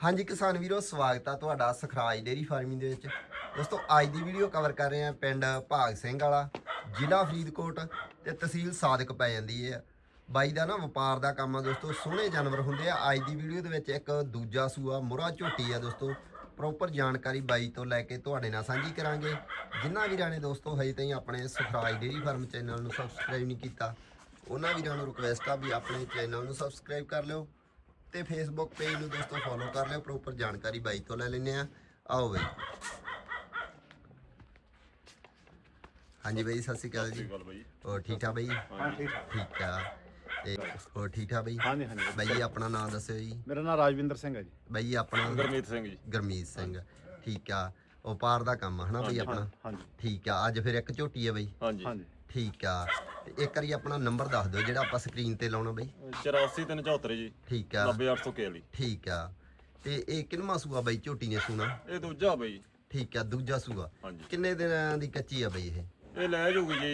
ਹਾਂਜੀ ਕਿਸਾਨ ਵੀਰੋ, ਸਵਾਗਤ ਆ ਤੁਹਾਡਾ ਸਖਰਾਜ ਡੇਰੀ ਫਾਰਮਿੰਗ ਦੇ ਵਿੱਚ। ਦੋਸਤੋ, ਅੱਜ ਦੀ ਵੀਡੀਓ ਕਵਰ ਕਰ ਰਹੇ ਆ ਪਿੰਡ ਭਾਗ ਸਿੰਘ ਵਾਲਾ, ਜ਼ਿਲ੍ਹਾ ਫਰੀਦਕੋਟ ਤੇ ਤਹਿਸੀਲ ਸਾਦਕ ਪੈ ਜਾਂਦੀ ਹੈ ਬਾਈ ਦਾ ਨਾ ਵਪਾਰ ਦਾ ਕੰਮ ਆ ਦੋਸਤੋ, ਸੋਹਣੇ ਜਾਨਵਰ ਹੁੰਦੇ ਆ। ਅੱਜ ਦੀ ਵੀਡੀਓ ਦੇ ਵਿੱਚ ਇੱਕ ਦੂਜਾ ਸੂਆ, ਮੁਰਾ ਝੋਟੀ ਆ ਦੋਸਤੋ। ਪ੍ਰੋਪਰ ਜਾਣਕਾਰੀ ਬਾਈ ਤੋਂ ਲੈ ਕੇ ਤੁਹਾਡੇ ਨਾਲ ਸਾਂਝੀ ਕਰਾਂਗੇ। ਜਿਨ੍ਹਾਂ ਵੀਰਾਂ ਨੇ ਦੋਸਤੋ ਹਜੇ ਤਾਈਂ ਆਪਣੇ ਸਖਰਾਜ ਡੇਰੀ ਫਾਰਮ ਚੈਨਲ ਨੂੰ ਸਬਸਕ੍ਰਾਈਬ ਨਹੀਂ ਕੀਤਾ, ਉਹਨਾਂ ਵੀਰਾਂ ਨੂੰ ਰਿਕੁਐਸਟ ਆ ਵੀ ਆਪਣੇ ਚੈਨਲ ਨੂੰ ਸਬਸਕ੍ਰਾਈਬ ਕਰ ਲਿਓ। ਤੇ ਫੇਸਬੁੱਕ ਪੇਜ ਨੂੰ ਦੋਸਤੋ ਫੋਲੋ ਕਰ ਲਿਓ ਪ੍ਰੋਪਰ ਜਾਣਕਾਰੀ ਬਾਈ ਤੋਂ ਲੈ ਲੈਨੇ ਆ ਆਓ ਬਈ। ਹਾਂਜੀ ਬਈ ਸਤਿ ਸ਼੍ਰੀ ਅਕਾਲ ਜੀ। ਹੋਰ ਠੀਕ ਠਾਕ ਬਈ? ਹਾਂ ਠੀਕ ਠੀਕ। ਆ ਤੇ ਹੋਰ ਠੀਕ ਠਾਕ ਬਈ? ਹਾਂਜੀ ਹਾਂਜੀ। ਬਾਈ ਜੀ ਆਪਣਾ ਨਾਮ ਦੱਸਿਓ ਜੀ। ਮੇਰਾ ਨਾਮ ਰਾਜਵਿੰਦਰ ਸਿੰਘ ਹੈ ਜੀ। ਬਾਈ ਜੀ ਆਪਣਾ ਗੁਰਮੀਤ ਸਿੰਘ ਜੀ। ਗਰਮੀਤ ਸਿੰਘ। ਠੀਕ ਆ। ਵਪਾਰ ਦਾ ਕੰਮ ਆ ਹਨਾ ਬਈ ਆਪਣਾ? ਹਾਂਜੀ। ਠੀਕ ਆ। ਅੱਜ ਫਿਰ ਇੱਕ ਝੋਟੀ ਆ ਬਈ? ਹਾਂਜੀ। ਹਾਂਜੀ। ਠੀਕ ਆ। ਤੇ ਇੱਕ ਵਾਰੀ ਆਪਣਾ ਨੰਬਰ ਦੱਸ ਦਿਓ ਜਿਹੜਾ ਆਪਾਂ ਸਕਰੀਨ ਤੇ ਲਾਉਣਾ ਬਈ। 8474 ਜੀ। ਠੀਕ ਆ। 90841 ਠੀਕ ਆ। ਤੇ ਇਹ ਕਿੰਨਵਾਂ ਸੂਆ ਬਈ ਝੋਟੀ ਨੇ ਸੂਣਾ? ਇਹ ਦੂਜਾ ਬਈ। ਠੀਕ ਆ ਦੂਜਾ ਸੂਆ। ਹਾਂਜੀ। ਕਿੰਨੇ ਦਿਨਾਂ ਦੀ ਕੱਚੀ ਆ ਬਈ ਇਹ? ਇਹ ਲੈ ਜਾਊਗੀ ਜੀ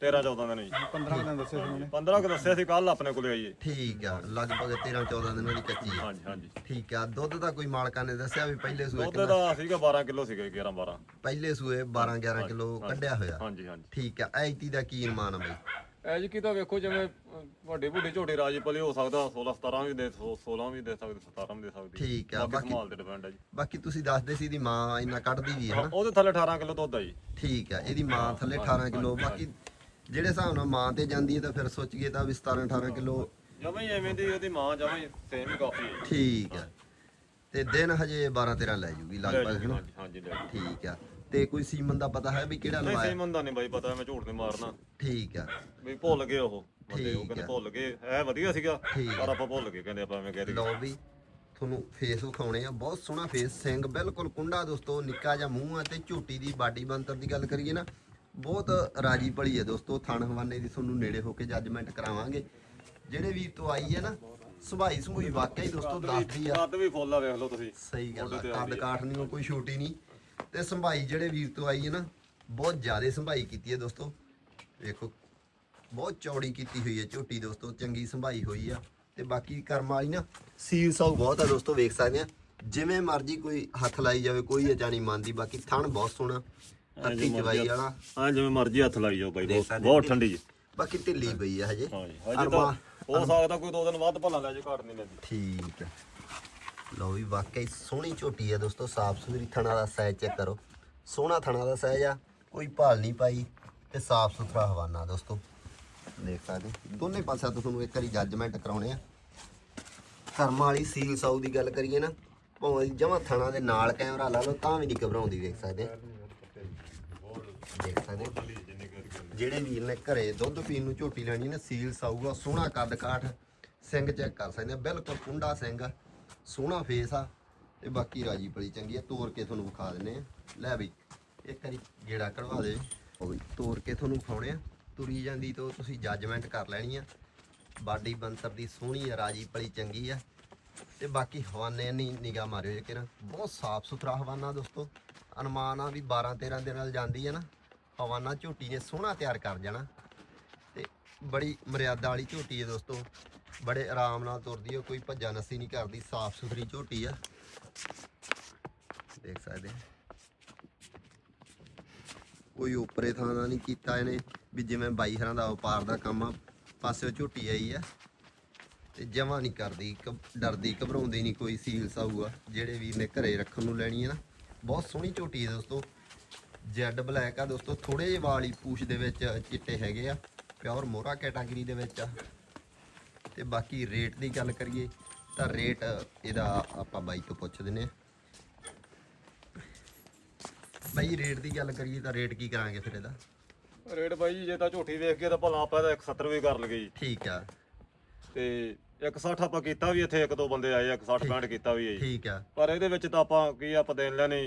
13 14 ਦਿਨ ਜੀ 15 ਦਿਨ ਦੱਸੇ ਸੀ ਉਹਨੇ। 15 ਕੁ ਦੱਸਿਆ ਸੀ ਕੱਲ ਆਪਣੇ ਕੋਲੇ ਆਈਏ ਠੀਕ ਆ ਲਗਭਗ 13 14 ਦਿਨਾਂ ਦੀ ਕੱਚੀ ਆ। ਹਾਂਜੀ ਹਾਂਜੀ। ਠੀਕ ਆ ਦੁੱਧ ਦਾ ਕੋਈ ਮਾਲਕਾਂ ਨੇ ਦੱਸਿਆ ਵੀ ਪਹਿਲੇ ਸੂਏ ਦੁੱਧ ਕਿੰਨਾ ਦਾ ਸੀਗਾ 12 ਕਿਲੋ ਸੀਗਾ 11 12 ਪਹਿਲੇ ਸੂਏ 12 11 ਕਿਲੋ ਕੱਢਿਆ ਹੋਇਆ। ਹਾਂਜੀ ਹਾਂਜੀ। ਠੀਕ ਆ ਐਤੀ ਦਾ ਕੀ ਅਨੁਮਾਨ ਆ ਬਈ? ਐਜ ਕੀ ਤਾਂ ਵੇਖੋ ਜਿਵੇਂ ਅਹ, ਵੱਡੇ ਵੱਡੇ ਝੋਟੇ ਰਾਜੀ ਪਲੇ ਹੋ ਸਕਦਾ 16 17 ਵੀ ਦੇ 16 ਵੀ ਦੇ ਸਕਦੇ 17 ਵੀ ਦੇ ਸਕਦੀ। ਠੀਕ ਆ, ਬਾਕੀ ਬਾਕੀ- ਸਮਾਲ ਤੇ ਡਿਪੈਂਡ ਹੈ ਜੀ। ਬਾਕੀ ਤੁਸੀਂ ਦੱਸਦੇ ਸੀ ਦੀ ਮਾਂ ਇੰਨਾ ਕੱਢਦੀ ਵੀ ਹੈ ਹਨਾ? ਉਹਦੇ ਥੱਲੇ 18 ਕਿਲੋ ਦੁੱਧ ਆ ਜੀ। ਠੀਕ ਆ ਇਹਦੀ ਮਾਂ ਥੱਲੇ 18 ਕਿਲੋ ਬਾਕੀ ਜਿਹੜੇ ਹਿਸਾਬ ਨਾਲ ਮਾਂ ਤੇ ਜਾਂਦੀ ਹੈ ਤਾਂ ਫਿਰ ਸੋਚ ਗਏ ਤਾਂ ਵੀ 17 18 ਕਿਲੋ ਜਮਾਂ ਹੀ ਐਵੇਂ ਦੀ ਉਹਦੀ ਮਾਂ ਜਮਾਂ ਹੀ ਸੇਮ ਕਾਫੀ ਹੈ ਠੀਕ ਆ। ਤੇ ਦਿਨ ਹਜੇ 12 13 ਲੈ ਜੂਗੀ ਲਗਭਗ ਹਾਂਜੀ ਹਾਂਜੀ ਲੈ ਜੀ। ਠੀਕ ਆ। ਤੇ ਕੋਈ ਸੀਮਨ ਦਾ ਪਤਾ ਹੈ ਵੀ ਕਿਹੜਾ ਨਹੀਂ ਲਵਾਇਆ? ਸੀਮਨ ਦਾ ਨਹੀਂ ਬਾਈ ਪਤਾ ਮੈਂ ਝੂਠ ਨਹੀਂ ਮਾਰਨਾ। ਠੀਕ ਆ। ਵੀ ਭੁੱਲ ਗਏ ਉਹ। ਬੰਦੇ ਉਹ ਠੀਕ ਕਹਿੰਦੇ ਆ। ਭੁੱਲ ਗਏ। ਐ ਵਧੀਆ ਸੀਗਾ ਠੀਕ ਪਰ ਆਪਾਂ ਭੁੱਲ ਗਏ ਕਹਿੰਦੇ ਆਪਾਂ ਐਵੇਂ ਕਹਿ ਦਈਏ ਲਓ ਵੀ ਤੁਹਾਨੂੰ ਫੇਸ ਵਿਖਾਉਣੇ ਆ। ਬਹੁਤ ਸੋਹਣਾ ਫੇਸ ਸਿੰਘ ਬਿਲਕੁਲ ਕੁੰਡਾ ਦੋਸਤੋ ਨਿੱਕਾ ਜਿਹਾ ਮੂੰਹ ਆ ਤੇ ਝੋਟੀ ਦੀ ਬਾਡੀ ਬੰਤਰ ਦੀ ਗੱਲ ਕਰੀਏ ਨਾ ਬਹੁਤ ਰਾਜੀ ਭਲੀ ਹੈ ਦੋਸਤੋ ਥਣ ਹਵਾਨੇ ਦੀ ਤੁਹਾਨੂੰ ਨੇੜੇ ਹੋ ਕੇ ਜੱਜਮੈਂਟ ਕਰਾਵਾਂਗੇ। ਜਿਹੜੇ ਵੀਰ ਤੋਂ ਆਈ ਹੈ ਨਾ ਸੁਭਾਈ ਸੁਭਾਈ ਵਾਕਿਆ ਹੀ ਦੋਸਤੋ ਦੱਸਦੀ ਆ। ਕੱਦ ਵੀ ਫੁੱਲ ਆ ਵੇਖ ਲਓ ਤੁਸੀਂ। ਸਹੀ ਗੱਲ ਆ ਕੱਦ। ਕਾਠ ਨਹੀਂ ਕੋਈ ਛੋਟੀ ਨਹੀਂ ਤੇ ਸੰਭਾਈ ਜਿਹੜੇ ਵੀਰ ਤੋਂ ਆਈ ਹੈ ਨਾ ਬਹੁਤ ਜ਼ਿਆਦਾ ਸੰਭਾਈ ਕੀਤੀ ਹੈ ਦੋਸਤੋ। ਵੇਖੋ ਬਹੁਤ ਚੌੜੀ ਕੀਤੀ ਹੋਈ ਹੈ ਝੋਟੀ ਦੋਸਤੋ ਚੰਗੀ ਸੰਭਾਈ ਹੋਈ ਆ। ਤੇ ਬਾਕੀ ਕਰਮ ਵਾਲੀ ਨਾ ਸੀਲ ਸਾਊ ਬਹੁਤ ਆ ਦੋਸਤੋ ਵੇਖ ਸਕਦੇ ਆ। ਜਿਵੇਂ ਮਰਜ਼ੀ ਕੋਈ ਹੱਥ ਲਾਈ ਜਾਵੇ ਕੋਈ ਅਜਾਣੀ ਮੰਨਦੀ ਬਾਕੀ ਥਣ ਬਹੁਤ ਸੋਹਣਾ ਤੱਤੀ ਜਵਾਈ ਵਾਲਾ। ਹਾਂ ਜਿਵੇਂ ਮਰਜ਼ੀ ਹੱਥ ਲਾਈ ਜਾਓ ਬਾਈ ਬਹੁਤ। ਠੰਡੀ ਜੀ। ਬਾਕੀ ਢਿੱਲੀ ਪਈ ਆ ਹਜੇ। ਹਾਂ ਜੀ ਹਜੇ ਤਾਂ ਅਰਮਾ- ਹੋ ਸਕਦਾ ਕੋਈ ਦੋ ਦਿਨ ਬਾਅਦ ਭਲਾ ਲੈ ਜੇ ਘਾਟ ਨਹੀਂ ਲੈਂਦੀ ਠੀਕ ਹੈ ਲਓ ਵੀ ਵਾਕਈ ਸੋਹਣੀ ਝੋਟੀ ਆ ਦੋਸਤੋ, ਸਾਫ਼ ਸੁਥਰੀ ਥਣਾ ਦਾ ਸਾਈਜ਼ ਚੈੱਕ ਕਰੋ। ਸੋਹਣਾ ਥਣਾ ਦਾ ਸਾਈਜ਼ ਆ, ਕੋਈ ਭਾਲ ਨਹੀਂ ਪਾਈ ਤੇ ਸਾਫ਼ ਸੁਥਰਾ ਹਵਾਨਾ ਦੋਸਤੋ। ਦੇਖ ਸਕਦੇ ਦੋਨੇ ਪਾਸਿਆਂ ਤੁਹਾਨੂੰ ਇੱਕ ਵਾਰੀ ਜੱਜਮੈਂਟ ਕਰਾਉਣੇ ਆ। ਕਰਮਾਂ ਵਾਲੀ ਸੀਲ ਸਾਊ ਦੀ ਗੱਲ ਕਰੀਏ ਨਾ, ਭਾਵੇਂ ਜਮਾ ਥਣਾ ਦੇ ਨਾਲ ਕੈਮਰਾ ਲਾ ਲਓ, ਤਾਂ ਵੀ ਨਹੀਂ ਘਬਰਾਉਂਦੀ, ਦੇਖ ਸਕਦੇ ਦੇਖ ਸਕਦੇ ਜਿਹੜੇ ਵੀਰ ਨੇ ਘਰੇ ਦੁੱਧ ਪੀਣ ਨੂੰ ਝੋਟੀ ਲੈਣੀ ਨਾ, ਸੀਲ ਸਾਊਗਾ ਸੋਹਣਾ ਕੱਦ ਕਾਠ ਸਿੰਘ ਚੈੱਕ ਕਰ ਸਕਦੇ ਆ, ਬਿਲਕੁਲ ਕੁੰਡਾ ਸਿੰਘ ਸੋਹਣਾ ਫੇਸ ਆ ਤੇ ਬਾਕੀ ਰਾਜੀ ਪਲੀ ਚੰਗੀ ਆ ਤੋੜ ਕੇ ਤੁਹਾਨੂੰ ਵਿਖਾ ਦਿੰਨੇ ਆ। ਲੈ ਬਈ, ਇੱਕ ਵਾਰੀ ਗੇੜਾ ਕਢਵਾ ਦੇ। ਉਹ ਬਈ ਤੋੜ ਕੇ ਤੁਹਾਨੂੰ ਵਿਖਾਉਣੇ ਆ। ਤੁਰੀ ਜਾਂਦੀ ਤੋਂ ਤੁਸੀਂ ਜੱਜਮੈਂਟ ਕਰ ਲੈਣੀ ਆ। ਬਾਡੀ ਬੰਤਰ ਦੀ ਸੋਹਣੀ ਆ, ਰਾਜੀ ਪਲੀ ਚੰਗੀ ਆ। ਤੇ ਬਾਕੀ ਹਵਾਨੇ ਨਹੀਂ ਨਿਗਾ ਮਾਰਿਓ ਜੇ ਕਿਰਾ ਬਹੁਤ ਸਾਫ਼ ਸੁਥਰਾ ਹਵਾਨਾ ਦੋਸਤੋ। ਅਨੁਮਾਨ ਆ ਵੀ 12 13 ਦਿਨ ਨਾਲ ਜਾਂਦੀ ਹੈ ਨਾ। ਹਵਾਨਾ ਝੋਟੀ ਨੇ ਸੋਹਣਾ ਤਿਆਰ ਕਰ ਜਾਣਾ। ਤੇ ਬੜੀ ਮਰਿਆਦਾ ਵਾਲੀ ਝੋਟੀ ਹੈ ਦੋਸਤੋ। ਬੜੇ ਆਰਾਮ ਨਾਲ ਤੁਰਦੀ ਹੈ ਕੋਈ ਭੱਜਾ ਨੱਸੀ ਨਹੀਂ ਕਰਦੀ, ਸਾਫ਼ ਸੁਥਰੀ ਝੋਟੀ ਆ। ਦੇਖ ਸਕਦੇ ਕੋਈ ਉਪਰੇ ਥਾਂ ਦਾ ਨਹੀਂ ਕੀਤਾ ਇਹਨੇ, ਵੀ ਜਿਵੇਂ ਬਾਈ ਹਰਾਂ ਦਾ ਵਪਾਰ ਦਾ ਕੰਮ ਆ ਪਾਸਿਓ ਝੋਟੀ ਆਈ ਆ। ਤੇ ਜਮਾ ਨਹੀਂ ਕਰਦੀ ਘਬ- ਡਰਦੀ, ਘਬਰਾਉਂਦੀ ਨਹੀਂ ਕੋਈ ਸੀਲ ਸਾਊਗਾ ਜਿਹੜੇ ਵੀਰ ਨੇ ਘਰੇ ਰੱਖਣ ਨੂੰ ਲੈਣੀ ਹੈ ਨਾ। ਬਹੁਤ ਸੋਹਣੀ ਝੋਟੀ ਹੈ ਦੋਸਤੋ। ਜੈਡ ਬਲੈਕ ਆ ਦੋਸਤੋ ਥੋੜੇ ਜਿਹੇ ਵਾਲੀ ਪੂਛ ਦੇ ਵਿੱਚ ਚਿੱਟੇ ਹੈਗੇ ਆ, ਪਿਓਰ ਮੋਹਰਾ ਕੈਟਾਗਰੀ ਦੇ ਵਿੱਚ ਆ। ਤੇ ਬਾਕੀ ਰੇਟ ਦੀ ਗੱਲ ਕਰੀਏ ਤਾਂ ਰੇਟ ਇਹਦਾ ਆਪਾਂ ਬਾਈ ਤੋਂ ਪੁੱਛ ਦਿੰਨੇ ਬਾਈ ਰੇਟ ਦੀ ਗੱਲ ਕਰੀਏ ਤਾਂ ਰੇਟ ਕੀ ਕਰਾਂਗੇ ਫਿਰ ਇਹਦਾ? ਰੇਟ ਬਾਈ ਜੀ ਤਾਂ ਝੋਟੀ ਵੇਖ ਕੇ ਤਾਂ ਭਲਾ ਆਪਾਂ ਤਾਂ 170 ਵੀ ਕਰ ਲਗੇ ਜੀ। ਠੀਕ ਆ। ਤੇ 160 ਆਪਾਂ ਕੀਤਾ ਵੀ ਇੱਥੇ ਇੱਕ ਦੋ ਬੰਦੇ ਆਏ 160 65 ਕੀਤਾ ਵੀ ਹੈ ਜੀ। ਠੀਕ ਆ। ਪਰ ਇਹਦੇ ਵਿੱਚ ਤਾਂ ਆਪਾਂ ਕੀ ਆਪਾਂ ਦੇਣ ਲੈਣੇ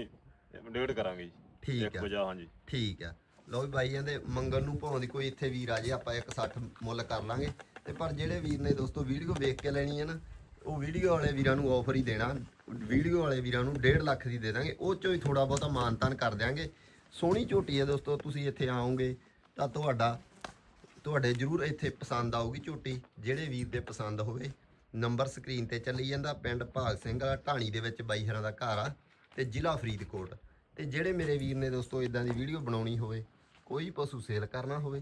ਡੇਢ ਕਰਾਂਗੇ ਜੀ। ਠੀਕ ਆ। ਵਜਾ ਹਾਂਜੀ। ਠੀਕ ਆ। ਲਓ ਵੀ ਬਾਈ ਕਹਿੰਦੇ ਮੰਗਣ ਨੂੰ ਦੀ ਕੋਈ ਇੱਥੇ ਵੀਰ ਆ ਜੇ ਆਪਾਂ 160 ਮੁੱਲ ਕਰ ਲਾਂਗੇ। ਤੇ ਪਰ ਜਿਹੜੇ ਵੀਰ ਨੇ ਦੋਸਤੋ ਵੀਡੀਓ ਵੇਖ ਕੇ ਲੈਣੀ ਹੈ ਨਾ, ਉਹ ਵੀਡੀਓ ਵਾਲੇ ਵੀਰਾਂ ਨੂੰ ਆਫਰ ਹੀ ਦੇਣਾ। ਵੀਡੀਓ ਵਾਲੇ ਵੀਰਾਂ ਨੂੰ 1.5 ਲੱਖ ਦੀ ਦੇ ਦਾਂਗੇ, ਉਹ ਚੋਂ ਹੀ ਥੋੜਾ ਬਹੁਤਾ ਮਾਨਤਾਨ ਕਰ ਦਿਆਂਗੇ। ਸੋਹਣੀ ਝੋਟੀ ਹੈ ਦੋਸਤੋ, ਤੁਸੀਂ ਇੱਥੇ ਆਓਗੇ ਤਾਂ ਤੁਹਾਡਾ, ਤੁਹਾਡੇ ਜਰੂਰ ਇੱਥੇ ਪਸੰਦ ਆਊਗੀ ਝੋਟੀ, ਜਿਹੜੇ ਵੀਰ ਦੇ ਪਸੰਦ ਹੋਵੇ। ਨੰਬਰ ਸਕਰੀਨ ਤੇ ਚੱਲੀ ਜਾਂਦਾ, ਪਿੰਡ ਭਾਗ ਸਿੰਘ ਵਾਲਾ, ਢਾਣੀ ਦੇ ਵਿੱਚ ਬਾਈ ਹਰਾਂ ਦਾ ਘਰ ਆ, ਤੇ ਜ਼ਿਲ੍ਹਾ ਫਰੀਦਕੋਟ। ਤੇ ਜਿਹੜੇ ਮੇਰੇ ਵੀਰ ਨੇ ਦੋਸਤੋ ਇਦਾਂ ਦੀ ਵੀਡੀਓ ਬਣਾਉਣੀ ਹੋਵੇ, ਕੋਈ ਪਸ਼ੂ ਸੇਲ ਕਰਨਾ ਹੋਵੇ